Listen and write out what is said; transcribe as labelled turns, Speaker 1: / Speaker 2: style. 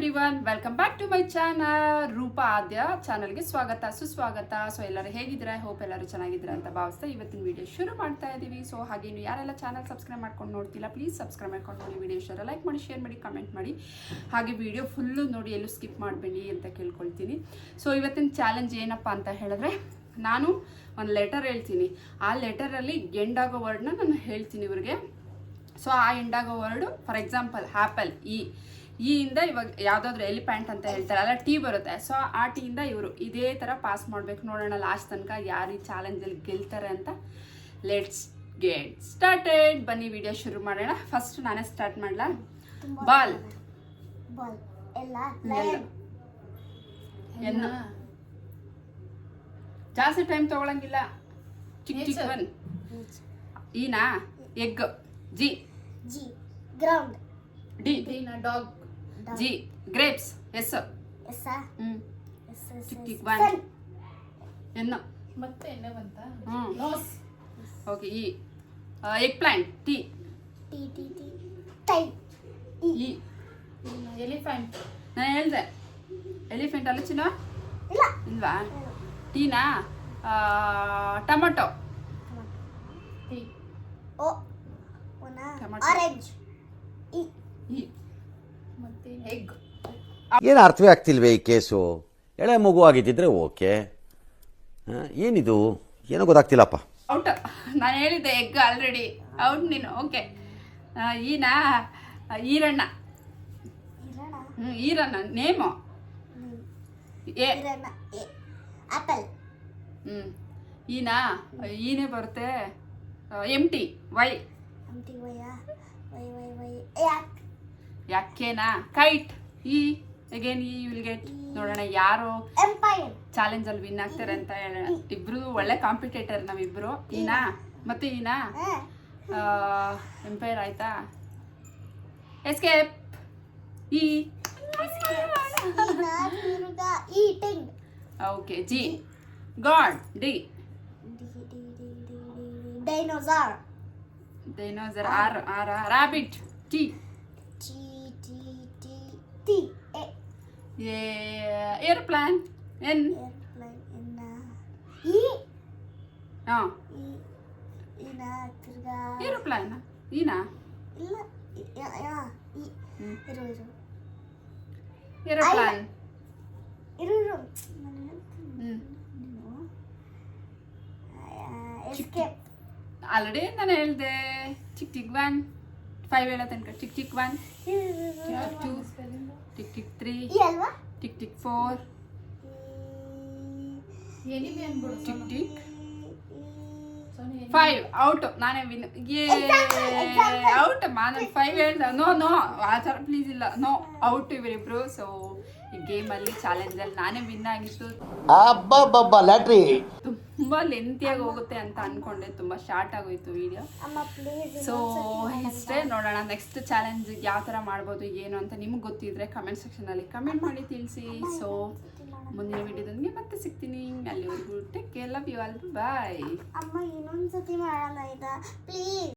Speaker 1: Everyone welcome back to my channel Roopa Aadya ಚಾನಲ್ಗೆ ಸ್ವಾಗತ, ಸುಸ್ವಾಗತ. ಸೊ ಎಲ್ಲರೂ ಹೇಗಿದ್ದೀರಾ? ಹೋಪ್ ಎಲ್ಲರೂ ಚೆನ್ನಾಗಿದ್ದೀರಾ ಅಂತ ಭಾವಿಸ್ತಾ ಇವತ್ತಿನ ವಿಡಿಯೋ ಶುರು ಮಾಡ್ತಾ ಇದ್ದೀವಿ. ಸೊ ಹಾಗೆ ನೀವು ಯಾರೆಲ್ಲ ಚಾನಲ್ ಸಬ್ಸ್ಕ್ರೈಬ್ ಮಾಡ್ಕೊಂಡು ನೋಡ್ತಿಲ್ಲ ಪ್ಲೀಸ್ ಸಬ್ಸ್ಕ್ರೈಬ್ ಮಾಡ್ಕೊಂಡು ನೋಡಿ ವಿಡಿಯೋ ಶೇರ್ ಲೈಕ್ ಮಾಡಿ ಶೇರ್ ಮಾಡಿ ಕಮೆಂಟ್ ಮಾಡಿ. ಹಾಗೆ ವಿಡಿಯೋ ಫುಲ್ಲು ನೋಡಿ ಎಲ್ಲೂ ಸ್ಕಿಪ್ ಮಾಡಬೇಡಿ ಅಂತ ಕೇಳ್ಕೊಳ್ತೀನಿ. ಸೊ ಇವತ್ತಿನ ಚಾಲೆಂಜ್ ಏನಪ್ಪ ಅಂತ ಹೇಳಿದ್ರೆ, ನಾನು ಒಂದು ಲೆಟರ್ ಹೇಳ್ತೀನಿ. ಆ ಲೆಟರಲ್ಲಿ ಎಂಡಾಗೋ ವರ್ಡ್ನ ನಾನು ಹೇಳ್ತೀನಿ ಇವ್ರಿಗೆ. ಸೊ ಆ ಎಂಡಾಗೋ ವರ್ಡು ಫಾರ್ ಎಕ್ಸಾಂಪಲ್ ಆ್ಯಪಲ್ ಈ ಈ ಇಂದ ಇವಾಗ ಯಾವುದಾದ್ರೂ ಎಲಿಫ್ಯಾಂಟ್ ಅಂತ ಹೇಳ್ತಾರೆ ಅಲ್ಲ ಟೀ ಬರುತ್ತೆ. ಸೊ ಆ ಟೀಯಿಂದ ಇವರು ಇದೇ ಥರ ಪಾಸ್ ಮಾಡಬೇಕು. ನೋಡೋಣ ಲಾಸ್ಟ್ ತನಕ ಯಾರು ಈ ಚಾಲೆಂಜಲ್ಲಿ ಗೆಲ್ತಾರೆ ಅಂತ. ಲೆಟ್ಸ್ ಗೆಟ್ ಸ್ಟಾರ್ಟೆಡ್ ಬನ್ನಿ ವಿಡಿಯೋ ಶುರು ಮಾಡೋಣ. ಫಸ್ಟ್ ನಾನೇ ಸ್ಟಾರ್ಟ್ ಮಾಡಲಾ? ಬಾಲ್.
Speaker 2: ಬಾಲ್. L
Speaker 1: L. ಎನ್ನ ಜಾಸ್ತಿ ಟೈಮ್ ತಗೊಳಂಗಿಲ್ಲ. ಚಿಕ್ಕ ಚಿಕ್ಕ one ಈನಾ egg. G.
Speaker 2: G. Ground.
Speaker 1: D.
Speaker 3: Dog.
Speaker 1: G grapes S.
Speaker 2: S.
Speaker 1: ಚಿಕ್ಕ ಒನ್ ಎನ್ನು.
Speaker 3: ಮತ್ತೆ ಎಣ್ಣೆ ಬಂತ
Speaker 1: ಹ್ಮ್ okay E eggplant T.
Speaker 2: T T T. Tie.
Speaker 1: E
Speaker 3: elephant.
Speaker 1: ನಾನು ಹೇಳ್ದೆ. ಎಲಿಫೆಂಟ್ ಅಲ್ಲ ಚಿನ್ನ
Speaker 2: ಇಲ್ಲ.
Speaker 1: ಇಲ್ವಾ? Tina? Tomato.
Speaker 3: T.
Speaker 2: O orange. E.
Speaker 1: E
Speaker 4: ಏನು ಅರ್ಥವೇ ಆಗ್ತಿಲ್ವೇ ಈ ಕೇಸು? ಎಳೆ ಮಗು ಆಗಿದ್ದಿದ್ರೆ ಓಕೆ. ಏನಿದು? ಏನೋ ಗೊತ್ತಾಗ್ತಿಲ್ಲಪ್ಪ.
Speaker 1: ಔಟ್. ನಾನು ಹೇಳಿದ್ದೆ ಎಗ್ ಆಲ್ರೆಡಿ ಔಟ್ ನೀನು. ಓಕೆ. ಈನಾ ಈರಣ್ಣ. ಹ್ಞೂ ಈರಣ್ಣ. ನೇಮು. ಎ.
Speaker 2: ಆಪಲ್.
Speaker 1: ಹ್ಞೂ ಈನಾ ಈನೇ ಬರುತ್ತೆ. ಎಂ ಟಿ ವೈ
Speaker 2: ಅಂಟಿ ಟಿ ವೈ ವೈ ವೈ ಯಾಕ್
Speaker 1: ಯಾಕೆನಾ? Kite E again E will get ನೋಡೋಣ ಯಾರು
Speaker 2: ಚಾಲೆಂಜ್
Speaker 1: ಅಲ್ಲಿ ವಿನ್ ಆಗ್ತಾರೆ ಅಂತ ಹೇಳೋಣ ಇಬ್ರು ಒಳ್ಳೆ ಕಾಂಪಿಟೇಟರ್ ನಾವಿಬ್ರು. ಈನಾ? ಮತ್ತೆ ಈನಾ? ಎಂಪೈರ್ ಆಯ್ತಾ? Escape E. Okay G God D
Speaker 2: dinosaur
Speaker 1: dinosaur R R rabbit T
Speaker 2: T A
Speaker 1: aeroplane N
Speaker 2: aeroplane ಇನ್ನ ಈ
Speaker 1: ಹಾಂ
Speaker 2: ಈ ಇನ್ನ ತಿರ್ಗಾ
Speaker 1: ಏರೋಪ್ಲಾನ್ ಈನಾ
Speaker 2: ಇಲ್ಲ ಇ- ಯಾ- ಯಾ- ಈ
Speaker 1: ಹ್ಮ್.
Speaker 2: ಇರು ಇರು
Speaker 1: ಏರೋಪ್ಲಾನ್
Speaker 2: ಇರು ಇರು ನಾನು ಹೇಳ್ತೀನಿ
Speaker 1: ಹ್ಞೂ
Speaker 2: ನೀನು ಎಸ್ಕೇಪ್
Speaker 1: ಆಲ್ರೆಡಿ ನಾನು ಹೇಳ್ದೆ ಚಿಕ್ಕ ಚಿಕ್ಕ ಒನ್ ಫೈವ್ ಹೇಳೋ ತನಕ ಚಿಕ್ಕ ಚಿಕ್ಕ one two tick tick three
Speaker 2: ಈ ಅಲ್ವಾ?
Speaker 1: Tick tick four. Tick tick. Five out. ನಾನೇ ವಿನ್. ಔಟ್. ನಾನು ಫೈವ್ ಹೇಳ್ದ. No no. ಆ ಥರ ಪ್ಲೀಸ್ ಇಲ್ಲ. ನೋ ಔಟ್ ಇವರಿಬ್ರು. ಸೊ ಈ ಗೇಮಲ್ಲಿ ಚಾಲೆಂಜಲ್ಲಿ ನಾನೇ ವಿನ್ ಆಗಿತ್ತು
Speaker 5: ಲ್ಯಾಟ್ರಿ
Speaker 1: ತುಂಬ ಲೆಂತಿಯಾಗಿ ಹೋಗುತ್ತೆ ಅಂತ ಅನ್ಕೊಂಡೆ. ತುಂಬ ಶಾರ್ಟ್ ಆಗೋಯ್ತು ವಿಡಿಯೋ ಸೊ ಇಷ್ಟೇ ನೋಡೋಣ ನೆಕ್ಸ್ಟ್ ಚಾಲೆಂಜ್ ಯಾವ ಥರ ಮಾಡ್ಬೋದು ಏನು ಅಂತ ನಿಮ್ಗೆ ಗೊತ್ತಿದ್ರೆ ಕಮೆಂಟ್ ಸೆಕ್ಷನಲ್ಲಿ ಕಮೆಂಟ್ ಮಾಡಿ ತಿಳಿಸಿ. ಸೊ ಮುಂದಿನ ವಿಡಿಯೋದೊಂದಿಗೆ ಮತ್ತೆ ಸಿಗ್ತೀನಿ. ಅಲ್ಲಿವರೆಗೂ take care love you all bye
Speaker 2: ಅಮ್ಮ ಇನ್ನೊಂದ್ಸತಿ ಮಾಡೋಣ ಆಯ್ತಾ ಪ್ಲೀಸ್